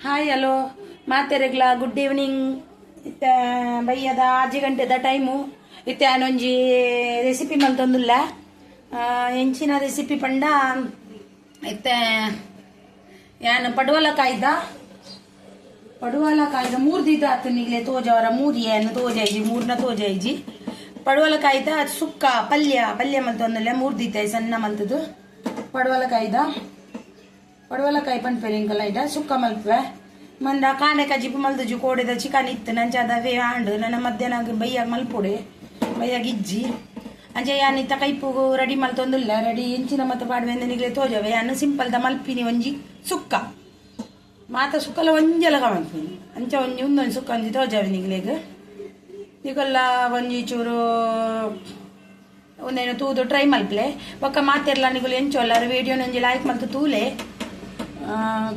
Hi hello ಮಾತೆರೆಗ್ಲ good evening ಇತ್ತ ಬೈಯದ ಆಜಿ ಗಂಟೆದ ಟೈಮು ಇತ್ತೆ ಆನೊಂಜಿ ರೆಸಿಪಿ ಮಲ್ತೊಂದುಲ್ಲ ಆ, ಎಂಚಿನ ರೆಸಿಪಿ ಪಂಡ ಇತ್ತೆ ಯಾನ್ ಪಡುವಲ ಕಾಯ್ದ ಪಡುವಲ ಕಾಯ್ದ ಮೂರು ದಿದ ಆತು ನಿಗ್ಲೆ ತೋಜವರ ಮೂರು ಏನು ತೋಜೈಜಿ ಮೂರ್ನ ತೋಜೈಜಿ ಪಡುವಲ ಕಾಯ್ದ ಸುಕ್ಕ ಪಲ್ಯ ಪಲ್ಯ ಮಲ್ತೊಂದಲ್ಲ ಮೂರು ದಿತ್ತ ಸಣ್ಣ ಮಲ್ತದು ಪಡುವಲ ಕಾಯ್ದ ಪಡವಲಕಾಯಿ ಪನ್ಪೆರಿಂಗಲ್ಲ ಇಡ ಸುಕ್ಕ ಮಲ್ಪೆ ಮಂದ ಕಾಣೆ ಮಲ್ದು ಜು ಕೋಡೆದ ಚಿಕನ್ ಇತ್ತು ನಂಚಾದ ಅದವೇ ಆಂಡು ನನ್ನ ಮಧ್ಯಾಹ್ನ ಬೈಯಾಗ ಮಲ್ಪುಡೆ ಬೈಯಾಗ ಇಜ್ಜಿ ಅಂಚೆ ಯಾನಿತ್ತ ಕೈಪುಗು ರೆಡಿ ಮಲ್ತೊಂದುಲ್ಲ ರೆಡಿ ಇಂಚಿನ ಮತ್ತೆ ಪಾಡುವೆ ನಿಗ್ಲೆ ತೋಜವೆ ಅನ್ನ ಸಿಂಪಲ್ ದ ಮಲ್ಪಿನಿ ಒಂಜಿ ಸುಕ್ಕ ಮಾತ ಸುಕ್ಕಲ್ಲ ಒಂಜಲ ಮಲ್ಪಿನಿ ಅಂಚ ಒಂಜಿ ಒಂದೊಂದು ಸುಕ್ಕ ಒಂಜಿ ತೋಜವೆ ನಿಗಲೇಗ ನಿಗಲ್ಲ ಒಂಜಿ ಚೂರು ಒಂದೇನು ತೂದು ಟ್ರೈ ಮಲ್ಪಲೆ ಒಕ್ಕ ಮಾತೆರ್ಲ ನಿಗುಲು ಎಂಚೋಲ್ಲ ವಿಡಿಯೋ ನಂಜಿ ಲೈಕ್ ಮಲ್ತು ತೂಲೆ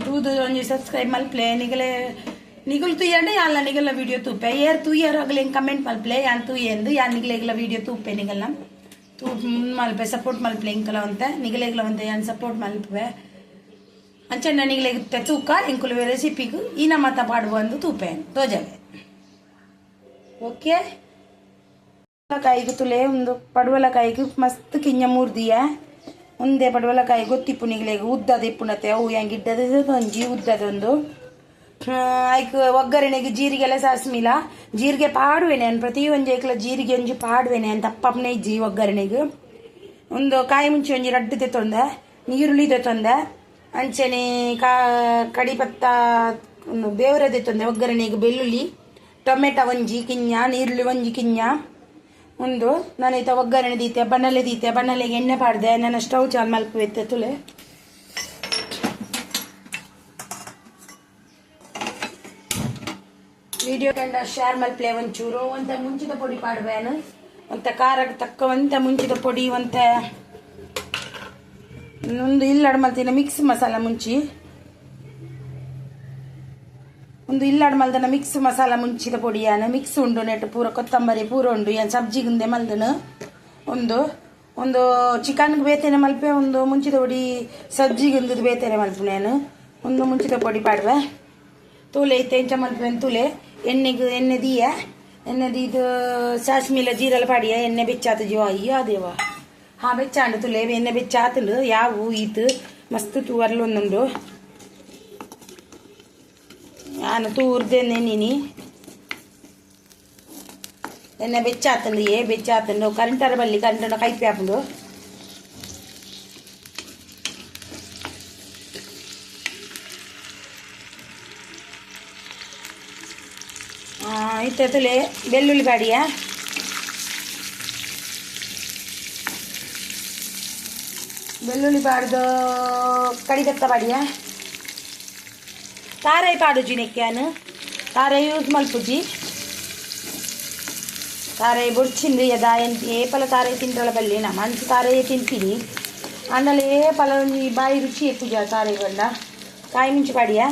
ತೂದು ಒಂಜಿ ಸಬ್ಸ್ಕ್ರೈಬ್ ಮಲ್ಪಲೆ ನಿಗಲೆ, ನಿಗುಲು ತುಯ್ಯಂಡೆ ಯಾನ್ಲ ನಿಗಲ ವಿಡಿಯೋ ತೂಪೆ ಏರ್ ತುಯ್ಯರ್ ಅಗಲೆ ಕಮೆಂಟ್ ಮಲ್ಪ್ಲೆ ಯಾನ್ ತೂಯೆಂದು ಯಾನ್ ನಿಗಲೆಗ್ಲ ವಿಡಿಯೋ ತೂಪೆ ನಿಗಲ್ಲ ತೂ ಮಲ್ಪೆ ಸಪೋರ್ಟ್ ಮಲ್ಪ್ಲೆ ಇಂಕಲ ಒಂತೆ ನಿಗಲೆಗ್ಲ ಒಂತೆ ಯಾನ್ ಸಪೋರ್ಟ್ ಮಲ್ಪೆ ಅಂಚೆನ್ನ ನಿಗಲೆಗ್ ತೂಕ ಇಂಕುಲು ರೆಸಿಪಿಗೂ ಈ ನಮ್ಮ ಪಾಡುವ ಒಂದು ತೂಪೆ ತೋಜವೆ ಓಕೆ? ಪಡವಲಕಾಯಿಗೆ ತುಲೆ ಒಂದು ಪಡವಲಕಾಯಿಗೆ ಮಸ್ತ್ ಕಿಂಜ ಮೂರ್ದಿಯ? ಒಂದೇ ಪಡವಲಕಾಯಿ ಗೊತ್ತಿಪ್ಪು ನಿಗ್ಲೆಗ್ ಉದ್ದದ ಇಪ್ಪುನತೆ ಅವು ಹೆಂಗೆ ಇದ್ದದ ಒಂಜಿ ಉದ್ದದೊಂದು. ಆಯ್ಕೆ, ಒಗ್ಗರಣೆಗೆ ಜೀರಿಗೆ ಎಲ್ಲ ಸಾಸ್ಮಿಲ. ಜೀರಿಗೆ ಪಾಡುವೆನೆ ಅನ್ ಪ್ರತಿ ಒಂಜಿ ಐಕ್ಲ ಜೀರಿಗೆ ಒಂಜಿ ಪಾಡುವೆನೆ ಅಂತ ಅಪ್ಪಪ್ಪನೇ ಇಜ್ಜಿ ಒಗ್ಗರಣೆಗೆ. ಒಂದು ಕಾಯಿ ಮುಂಚೆ ಒಂಜಿ ರಡ್ಡು ತೆತ್ತೊಂದೆ ನೀರುಳ್ಳಿ ತೆತ್ತೊಂದೆ ಅಂಚನೆ ಕಾ, ಕಡಿಪತ್ತ ಒಂದು ಬೇವರ ತೆತ್ತೊಂದೆ ಒಗ್ಗರಣೆಗೆ ಬೆಳ್ಳುಳ್ಳಿ, ಟೊಮೆಟೊ ಒಂಜಿ ಕಿಂಜ ನೀರುಳ್ಳಿ ಒಂಜಿ ಕಿಂಜ ಒಂದು ನಾನು ಈತ ಒಗ್ಗರಣೆ ದೀತೆ, ಬಣ್ಣಲೆ ದೀತೆ, ಬಣ್ಣಲೆಗೆ ಎಣ್ಣೆ ಪಾಡ್ದೆ, ನನ್ನ ಸ್ಟವ್ ಚಾಲ್ ಮಲ್ಪುವೆತ್ತೆ ತುಲೆ. ವಿಡಿಯೋ ಕಂಡ ಶೇರ್ ಮಲ್ಪ್ಲೆ ಒಂಚೂರು, ಒಂತ ಮುಂಚಿತ ಪೊಡಿ ಪಾಡ್ಬೇನು ಒಂತ ಖಾರಕ್ಕೆ ತಕ್ಕವಂತ ಮುಂಚಿತ ಪೊಡಿ, ಒಂತ ಒಂದು ಇಲ್ಲಡ್ ಮಲ್ತಿನ, ಮಿಕ್ಸ್ ಮಸಾಲ ಮುಂಚಿ. ಒಂದು ಇಲ್ಲಾಡ ಮಲ್ದನ ಮಿಕ್ಸ್ ಮಸಾಲ ಮುಂಚಿದ ಪೊಡಿಯಾನ ಮಿಕ್ಸ್ ಉಂಡು, ನೆಟ್ಟು ಪೂರ ಕೊತ್ತಂಬರಿ, ಪೂರ ಉಂಡು, ಏನು ಸಬ್ಜಿಗುಂದೆ ಮಲ್ದನ. ಒಂದು ಒಂದು ಚಿಕನ್ಗೆ ಬೇತೇನೆ ಮಲ್ಪೆ, ಒಂದು ಮುಂಚಿದ ಪೊಡಿ ಸಬ್ಜಿಗುಂದದು ಬೇತೇನೆ ಮಲ್ಪನೇನು ಒಂದು ಮುಂಚಿದ ಪೊಡಿ ಪಾಡುವೆ. ತೂಲೆ ಐತೆ ಎಂಚ ಮಲ್ಪೆ ತೂಲೆ. ಎಣ್ಣೆಗೆ, ಎಣ್ಣೆ ದೀಯ. ಎಣ್ಣೆ ದೀದು ಸಾಸ್ಮಿಲ ಜೀರಲ ಪಾಡಿಯ, ಎಣ್ಣೆ ಬೆಚ್ಚಾತ ಜೀವ. ಅಯ್ಯೋ ಅದೇವ ಹಾ, ಬೆಚ್ಚಾಂಡು ತುಲೆ, ಎಣ್ಣೆ ಬೆಚ್ಚಾತಂಡು, ಯಾವು, ಈತು. ಮಸ್ತ್ ತೂವರ್ಲೊಂದುಂಡು. ನಾನು ತೂರ್ದೆ ನೆನಿನಿ ಎಣ್ಣೆ ಬೆಚ್ಚಾತಂದು ಏ ಬೆಚ್ಚಾತಂಡು ಕರೆಂಟರ ಬಲ್ಲಿ ಕರೆಂಟನ್ನು ಕೈಪಿ ಹಾಕೊಂಡು ಇತ್ತೆ ತುಲೆ ಬೆಳ್ಳುಳ್ಳಿ ಬಾಡಿಯ? ಬೆಳ್ಳುಳ್ಳಿ ಬಾಡ್ದು ಕಡಿಗತ್ತ ಬಾಡಿಯ? ತಾರಾಯಿ ಪಾಡುಜಿ ನೆಕ್ಕ್ಯಾನು ತಾರಾಯಿ ಮಲ್ಪುಜಿ ತಾರಾಯಿ ಬೊಡ್ಚಿಂದು ಯದ ಎಂತ ಏಪಲ ತಾರಾಯಿ ತಿಂಟ್ರಳ ಬಲ್ಲಿ ನಾ ಮನ್ಸು ತಾರಾಯಿ ತಿಂತೀನಿ ಅಂಡಲೆ ಏಪಲ ಒಂಜಿ ಬಾಯಿ ರುಚಿ ಇತ್ತು ತಾರಾಯಿ ಬಂಡ ಕಾಯಿ ಮುಂಚೆ ಪಾಡಿಯ?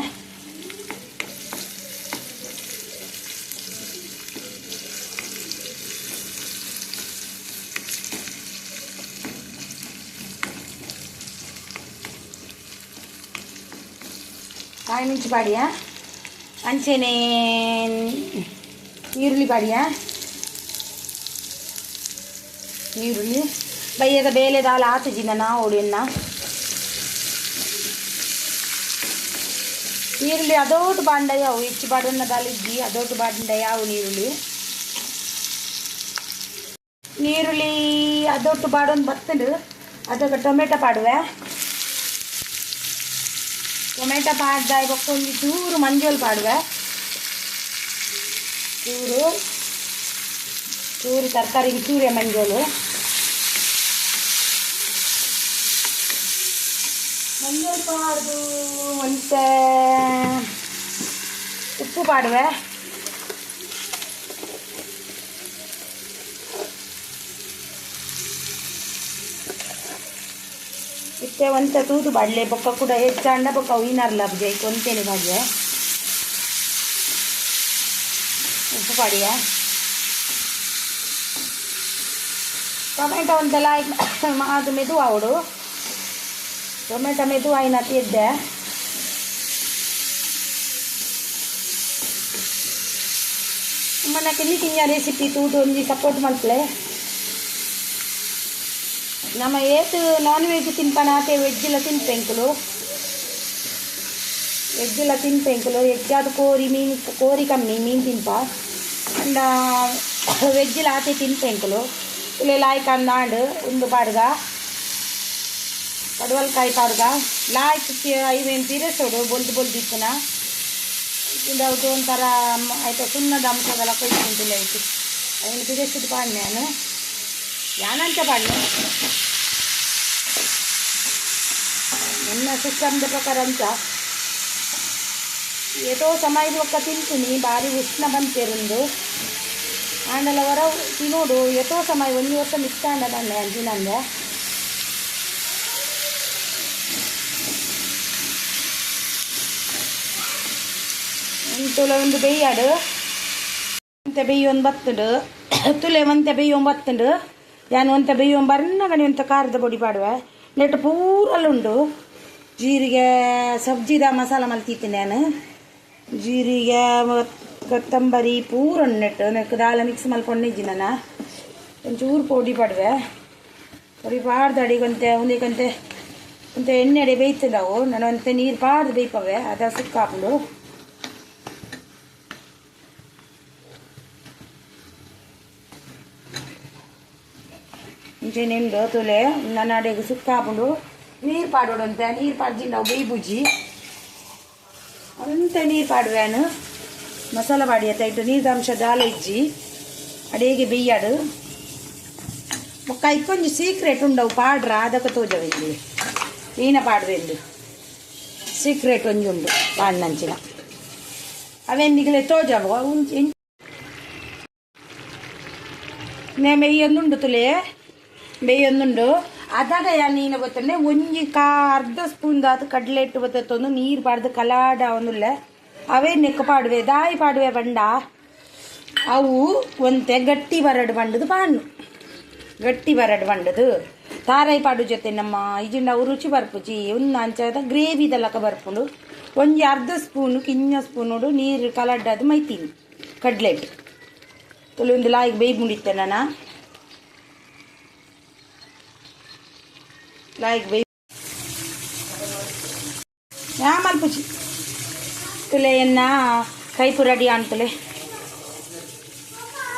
ಕಾಯಿ ಮುಂಚೆ ಪಾಡಿಯ ಅಂಚೆನೆ ಈರುಳ್ಳಿ ಪಾಡಿಯ ಈರುಳ್ಳಿ ಬಯ್ಯದ ಬೇಲೆ ದಾಲ ಆತಜಿನ ನಾವು ಎನ್ನ ಈರುಳ್ಳಿ ಅದೋಟು ಬಾಂಡ ಯಾವು ಹೆಚ್ಚು ಬಾಡನ್ನ ದಾಲಿದ್ದಿ ಅದೋಟು ಬಾಂಡ ಯಾವು ನೀರುಳ್ಳಿ ನೀರುಳ್ಳಿ ಅದೊಟ್ಟು ಬಾಡೊಂದು ಬತ್ತಂಡು ಅದಕ್ಕೆ ಟೊಮೆಟೊ ಪಾಡುವೆ ಟೊಮೆಟೊ ಪಾಡ್ದ ಇವಕ್ಕೆ ಒಂದು ಚೂರು ಮಂಜೋಲ್ ಪಾಡುವೆ ಚೂರು ಚೂರು ತರಕಾರಿಗೆ ಚೂರೆ ಮಂಜೋಲು ಮಂಜೋಲ್ ಪಾಡ್ದು ಮತ್ತೆ ಉಪ್ಪು ಪಾಡುವೆ सेवंत दूध बाडले बक्का कुठं एक चांडा बक्का होईनार लाभजे कोणते नाही भाजी आहे उपाडी आहे टोमॅटो मेदू आवडू. टोमॅटो, मेदू आहे ना ते रेसिपी तू दोन दिवसा पोट ನಮ್ಮ ನಾನ್ ವೆಜ್ ಎಲ್ಲ ತಿನ್ಪೆಂಕುಲು ವೆಜ್ ಎಲ್ಲ ತಿನ್ಪೆಂಕುಲು ವೆಜ್ ಅದು ಕೋರಿ ಮೀನು, ಕೋರಿ ಕಮ್ಮಿ ಮೀನು ತಿನ್ಪ. ಅಂಡ ವೆಜ್ ಎಲ್ಲ ಆತೆ ತಿನ್ಪೆಂಕುಲು ಇಲ್ಲಿ ಲಾಯ್ಕ್ ಅನ್ನಾಂಡು ಒಂದು ಪಾಡ್ಗ. ಪಡವಲ್ಕಾಯಿ ಪಾಡ್ಗ. ಲಾಯ್ಕ್ ಐವೇನು ತಿರಸೋಡು ಬೊಲ್ದು ಬೊಲ್ದಿತ್ತನ ಇದು ಅವ್ದು ಒಂಥರ ಆಯ್ತು, ಸುಣ್ಣದ ಅಂಶದೆಲ್ಲ ಕೊಯ್ಕೊಂತಿಲ್ಲ ಆಯ್ತು ಅವನು ತಿರಸಿದ್ದು ಪಾಡ್ನೆ ನಾನು. ಯಾನಂತ ಪಾಡ್ನೆ? ನನ್ನ ಸಿಸ್ಟಮ್ದ ಪ್ರಕಾರ ಅಂತ ಏಟೋ ಸಮಯದ ಒಕ್ಕ ತಿಂತೀನಿ ಭಾರಿ ಉಷ್ಣ ಬಂತೇರುಂದು ಆಂಡಲ ಹೊರ ತಿನ್ನೋಡು ಎಷ್ಟೋ ಸಮಯ ಒಂದು ವರ್ಷ ಮಿಕ್ಕ ಅಂಡ ಬಂದೆ ಅಂಜಿನಂದೆ ತುಲೆ ಒಂದು ಬೆಯ್ಯಾಡು. ಒಂತೆ ಬೆಯ್ಯೊಂದು ಬತ್ತುಂಡು. ತುಲೆ ಒಂತೆ ಬೆಯ್ಯೊಂದು ಬತ್ತುಂಡು. ಯಾನು ಒಂತೆ ಬೆಯ್ಯೊಂದು ಬರ್ನಗಣಿ ಒಂತ ಖಾರದ ಪುಡಿ ಪಾಡುವೆ. ನೆಟ್ಟು ಪೂರಲ್ಲುಂಡು. ಜೀರಿಗೆ, ಸಬ್ಜಿದ ಮಸಾಲ ಮಲ್ತಿತ್ತು ನಾನು. ಜೀರಿಗೆ ಕೊತ್ತಂಬರಿ, ಪೂರ ನೆಟ್ಟು ನೆಕ್ ದಾಲ ಮಿಕ್ಸ್ ಮಲ್ಕೊಂಡಿದ್ದಿ ನಾನು. ಒಂಚೂರು ಪೌಡಿ ಪಡುವೆ. ಪೌಡಿ ಪಾಡ್ದು ಅಡಿಗಂತೆ ಒಂದಿಗಂತೆ ಅಂತ ಎಣ್ಣೆ ಅಡಿ ಬೇಯ್ತದಾವು ನಾನು ಒಂತೆ ನೀರು ಪಾಡ್ದು ಬೇಯ್ಪವೆ ಅದ ಸುಕ್ಕ ಹಾಕೊಂಡು ಮುಂಚೆ ನಿಂದು ತುಲೆ ನನ್ನ ಅಡಿಗೆ ಸುಕ್ಕ ಹಾಕೊಂಡು ನೀರು ಪಾಡೋಡಂತೆ ನೀರು ಪಾಡ್ಜಿ ನಾವು ಬೇಯ್ ಬುಜ್ಜಿ ಅಂತೆ ನೀರು ಪಾಡುವೆನು ಮಸಾಲ ಪಾಡಿ ಇಟ್ಟು ನೀರ್ದ ಅಂಶ ದಾಲ ಇಜ್ಜಿ. ಅಡಿಗೆ ಬೆಯ್ಯಾಡು ಮೊಕ್ಕ ಇಕ್ಕೊಂಜಿ ಸೀಕ್ರೆಟ್ ಉಂಡವು ಪಾಡ್ರ, ಅದಕ್ಕೆ ತೋಜವ ಇಲ್ಲಿ. ಈನ ಪಾಡುವೆಂದು ಸೀಕ್ರೆಟ್ ಒಂಜಿ ಉಂಡು ಪಾಡ್ನಂಚಿನ. ಅವೆಂದಿಗಲೇ ತೋಜವ ಉಂಚಿ ನೇ ಮೆಯ್ಯೊಂದುಂಡು ತುಲೆ. ಬೇಯೊಂದುಂಡು ಅದಾಗ ಯಾ ನೀನು ಗೊತ್ತಂಡೆ ಒಂಜಿ ಕಾ, ಅರ್ಧ ಸ್ಪೂನ್ ದಾತು ಕಡಲೆ ಇಟ್ಟು ಬತ್ತೊಂದು ನೀರು ಪಾಡ್ದು ಕಲಾಡ ಅವನುಲ್ಲ ಅವೇ ನೆಕ್ಕ ಪಾಡುವೆ, ದಾಯಿ ಪಾಡುವೆ ಬಂಡ. ಅವು ಒಂತೆ ಗಟ್ಟಿ ಬರಡು ಬಂಡದು ಪಾಣ್ಣು ಗಟ್ಟಿ ಬರಡು ಬಂಡದು. ತಾರಾಯಿ ಪಾಡು ಜೊತೆ ನಮ್ಮ ಅವು ರುಚಿ ಬರ್ಪುಜಿ ಒಂದು ಅಂಚದ ಗ್ರೇವಿದಲ್ಲಕ ಬರ್ಪುಂಡು. ಒಂಜಿ ಅರ್ಧ ಸ್ಪೂನು ಕಿಂಜ ಸ್ಪೂನುಡು ನೀರು ಕಲಡ್ಡದು ಮೈತೀನಿ ಕಡ್ಲೆಟ್ ತುಳು ಒಂದು ಲಾಯಿಗೆ ಬೇಯ್ ಮುಡಿತೆ ನಾನು? ಲಾಯಿಗೆ ಬೇಯ್ ಯಾ ಮಲ್ಪುಜಿ ತುಲೆ ಎನ್ನ ಕೈಪು ರೆಡಿ ಅಂತಲೆ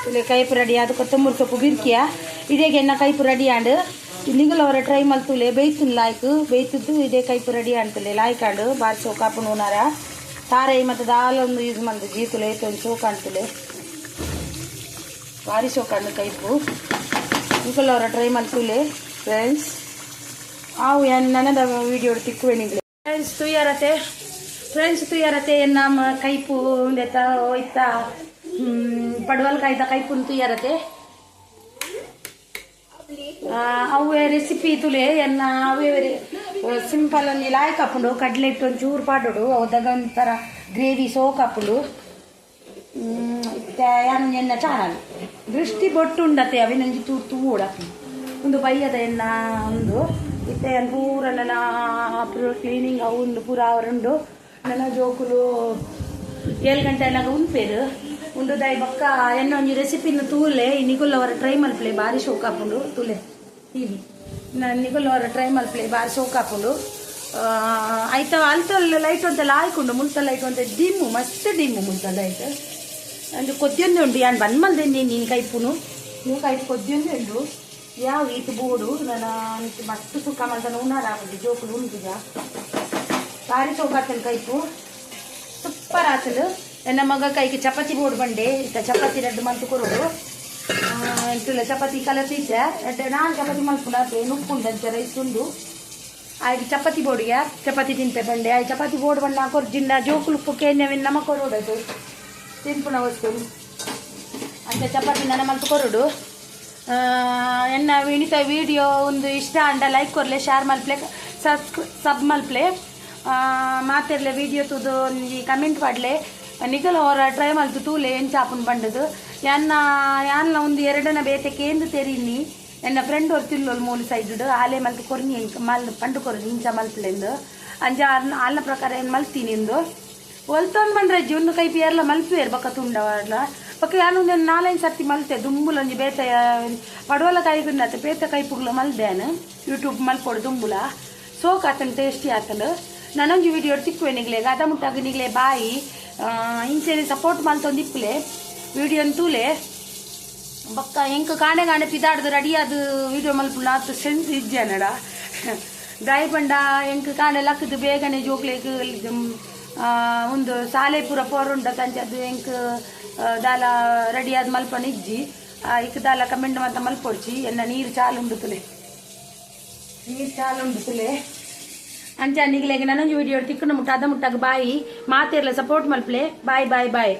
ತುಲೆ ಕೈಪು ರೆಡಿ ಅದು ಕೊತ್ತಂಬರಿ ಸೊಪ್ಪು ಬಿರ್ಕಿಯ ಇದೇಗೆ ಎನ್ನ ಕೈಪು ರೆಡಿ ಆಂಡು ನಿಂಗಲವರ ಟ್ರೈ ಮಲ್ತುಲೆ ಬೇಯ್ತುನ್ ಲಾಯ್ಕು ಬೇಯ್ತಿದ್ದು ಇದೇ ಕೈಪು ರೆಡಿ ಅಂತಲೆ ಲಾಯ್ಕಾಂಡು ಬಾರಿ ಸೋಕಾಪು ನೂನಾರ ತಾರೆ ಮತ್ತು ದಾಲ್ ಒಂದು ಯೂಸ್ ಮಾಡಿದೆ ಜೀತುಲೆ ಒಂದು ಸೋಕ ಅಂತಲೆ ಭಾರಿ ಸೋಕಾಂಡು ಕೈಪು ನಿಂಗಲವರ ಟ್ರೈ ಮಲ್ತುಲೆ ಫ್ರೆಂಡ್ಸ್ ಆವು ನನ್ನದ ವಿಡಿಯೋ ತಿಕ್ಕುವೆ ನಿಂಗ್ಲೆ ಫ್ರೆಂಡ್ಸ್ ತುಯ್ಯಾರತೆ. ಫ್ರೆಂಡ್ಸ್ ತುಯ್ಯಾರತೆ ನಮ್ಮ ಕೈಪು ಒಂದೆತ್ತ ಹೋಯ್ತ ಪಡವಲ್ ಕಾಯ್ದ ಕೈಪುನ್ ತುಯ್ಯಾರತೆ. ಅವೇ ರೆಸಿಪಿ ತುಲೆ ಎನ್ನ ಅವೇ ಸಿಂಪಲ್ ಒಂದು ಲಾಯಕ್ ಹಾಕೊಂಡು ಕಡಲೆ ಇಟ್ಟು ಒಂಚೂರು ಪಾಡೋಡು ಅವಾಗ ಒಂಥರ ಗ್ರೇವಿ ಇತ್ತೆ, ಯಾನು ಎನ್ನ ಚಾನಲ್. ದೃಷ್ಟಿ ಬೊಟ್ಟು ಉಂಡತೆ, ಅವೇ ನಂಗೆ ತೂ ತೂಡ ಒಂದು ಬೈಯದ ಎನ್ನ ಒಂದು ಇತ್ತೆ ಅಲ್ಲಿ ಪೂರ ನನ್ನ ಕ್ಲೀನಿಂಗ್ ಉಂಡು, ಪೂರ ಅವರುಂಡು ನನ್ನ ಜೋಕುಲು ಏಳು ಗಂಟೆ ಎಲ್ಲ ಉಂಪೇರು ಉಂಡು ದೈ ಬಕ್ಕ ಎನ್ನ ಒಂಜಿ ರೆಸಿಪಿನ ತೂಲೆ ನಿಗುಲ್ ಅವರ ಟ್ರೈ ಮಲ್ಪ್ಲೆ ಭಾರಿ ಶೋಕ್ ಹಾಕೊಂಡು ತೂಲೆ ಇಲ್ಲಿ ನಾನು ನಿಗುಲ್ ಅವರ ಟ್ರೈ ಬಾರಿ ಭಾರಿ ಶೋಕ್ ಹಾಕೊಂಡು ಆಯ್ತಾ ಅಲ್ತಲ್ಲ ಲೈಟ್ ಅಂತೆಲ್ಲ ಆಯ್ಕೊಂಡು ಮುಂತ ಲೈಟ್ ಅಂತ ಡಿಮ್ಮು, ಮಸ್ತ್ ಡಿಮ್ಮು ಮುಂತ ಲೈಟ್ ಅಂದ್ರೆ ಕೊದ್ಯೊಂದು ಉಂಡು, ಯಾನ್ ಬಂದ್ ಮಲ್ದೆ ನೀನು ಕೈಪುನು. ನೀವು ಕೈ ಕೊದ್ಯೊಂದು ಉಂಡು. ಯಾವ ಈತು ಬೋಡು ನನ್ನ ಮಸ್ತ್ ಸುಕ್ಕ ಮಲ್ತ ಉಣ್ಣಾರ ಆಗುದು ಜೋಕುಲು ಉಂಟುಗ ಭಾರಿ ಶೋಕ್ ಹಾಕ್ತೇನೆ ಕೈಪು ಸೂಪರ್ ಆತದು ನನ್ನ ಮಗ ಕೈಗೆ ಚಪಾತಿ ಬೋರ್ಡ್ ಬಂಡೆ ಇತ್ತ ಚಪಾತಿ ರಡ್ಡು ಮಂತು ಕೊರೋಡು ಎಂಟುಲ ಚಪಾತಿ ಕಲತಿದ್ದೆ ಎಡ್ಡೆ ನಾನು ಚಪಾತಿ ಮಲ್ಪುಂಡು ನುಪ್ಪುಂಡು ರೈಸ್ ಉಂಡು ಆಯ್ತು ಚಪಾತಿ ಬೋರ್ಡ್ಗೆ ಚಪಾತಿ ತಿಂತೆ ಬಂಡೆ ಆಯ್ತು ಚಪಾತಿ ಬೋರ್ಡ್ ಬಂಡ ಕೊರ್ಜಿಂಡ ಜೋಕುಲು ಕೇನ್ಯವಿನ ನಮ್ಮ ಕೊರೋಡದು ತಿನ್ಪುಣ ವಸ್ತು ಅಂತ ಚಪಾತಿ ನನ್ನ ಮಲ್ತು ಕೊರೋಡು ಎನ್ನ ವಿಣಿತ ವಿಡಿಯೋ ಒಂದು ಇಷ್ಟ ಅಂಡ ಲೈಕ್ ಕೊರ್ಲೆ ಶೇರ್ ಮಲ್ಪ್ಲೆ ಸಬ್ಸ್ಕ್ರ ಸಬ್ ಮಲ್ಪ್ಲೆ. ಮಾತಿರ್ಲೆ ವಿಡಿಯೋ ತುದು ಒಂಜಿ ಕಮೆಂಟ್ ಪಾಡ್ಲೆ ನಿಖಲ್ ಅವರ ಟ್ರೈ ಮಲ್ತು ತೂಲೆ ಎಂಚ ಆಪುನ್ ಬಂಡದು. ಯಾನ್ನ ಯಾನ್ಲ ಒಂದು ಎರಡನ ಬೇತೆ ಕೇಂದು ತೆರಿನಿ. ಎನ್ನ ಫ್ರೆಂಡ್ ಅವ್ರು ತಿಲ್ಲೋಲ್ ಮೂಲ ಸೈಡ್ ಆಲೆ ಮಲ್ತು ಕೊರ್ನಿ ಮಲ್, ಪಂಡು ಕೊರ್ನಿ ಇಂಚ ಮಲ್ಪಲೆಂದು ಅಂಜ ಆಲ್ನ ಪ್ರಕಾರ ಏನು ಮಲ್ತೀನಿ ಎಂದು ಒಲ್ತೊಂದು ಬಂದ್ರೆ ಜೀವನ ಕೈ ಪಿಯರ್ಲ ಮಲ್ಪಿಯರ್ ಬಕ್ಕ ತುಂಡವಾಡ್ಲ ಯಾನು ನಾನು ನಾಲ್ಕೈದು ಸರ್ತಿ ಮಲ್ತೆ ದುಂಬುಲ ಒಂಜಿ ಬೇತ ಪಡವಲ ಕಾಯಿ ಗುಂಡಾತ ಬೇತ ಕೈ ಪುಗ್ಲು ಮಲ್ದೇನು ಯೂಟ್ಯೂಬ್ ಮಲ್ಪೊಡು ದುಂಬುಲ. ಸೋಕ್ ಆತನ ಟೇಸ್ಟಿ ಆತಲು. ನಾನೊಂಜಿ ವಿಡಿಯೋ ತಿಕ್ಕುವೆ ನಿಗ್ಲೆ ಗದ ಮುಟ್ಟಾಗ ನಿಗ್ಲೆ ಬಾಯಿ ಇಂಚೆನೆ ಸಪೋರ್ಟ್ ಮಲ್ತೊಂದು ಇಪ್ಪಲೆ ವಿಡಿಯೋ ತೂಲೆ. ಬಕ್ಕ ಎಂಕ್ ಕಾಣೆ ಕಾಣೆ ಪಿದಾಡ್ದು ರೆಡಿ ಅದು ವಿಡಿಯೋ ಮಲ್ಪುಲ ಆತು ಸೆನ್ಸ್ ಇಜ್ಜನಡ ಡ್ರೈ ಪಂಡ ಎಂಕ್ ಕಾಣೆ ಲಕ್ಕದು ಬೇಗನೆ ಜೋಕ್ಲೆಗ್ ಆ, ಒಂದು ಸಾಲೆ ಪೂರ ಪೋರುಂಡ ಎಂಕ್ ಆ, ದಾಲ ರೆಡಿ ಆದ ಮಲ್ಪನ ಇಜ್ಜಿ ಇಕ್ಕ ಇಕ್ ದಾಲ ಕಮೆಂಡ್ ಮಾತ ಮಲ್ಪೊಡ್ಚಿ ಎನ್ನ ನೀರು ಚಾಲು ನೀರು ಚಾಲು ಉಂಡುತ್ತಲೆ ಅಂಚ ನಿಗ್ಲೆಗೆ ನನಗೆ ವಿಡಿಯೋ ತಿಕ್ಕುನ ಮುಟ್ಟ, ಅದ ಮುಟ್ಟಾಗ ಬಾಯಿ. ಮಾತೆರ್ಲ ಸಪೋರ್ಟ್ ಮಲ್ಪಲೆ. ಬಾಯ್ ಬಾಯ್ ಬಾಯ್.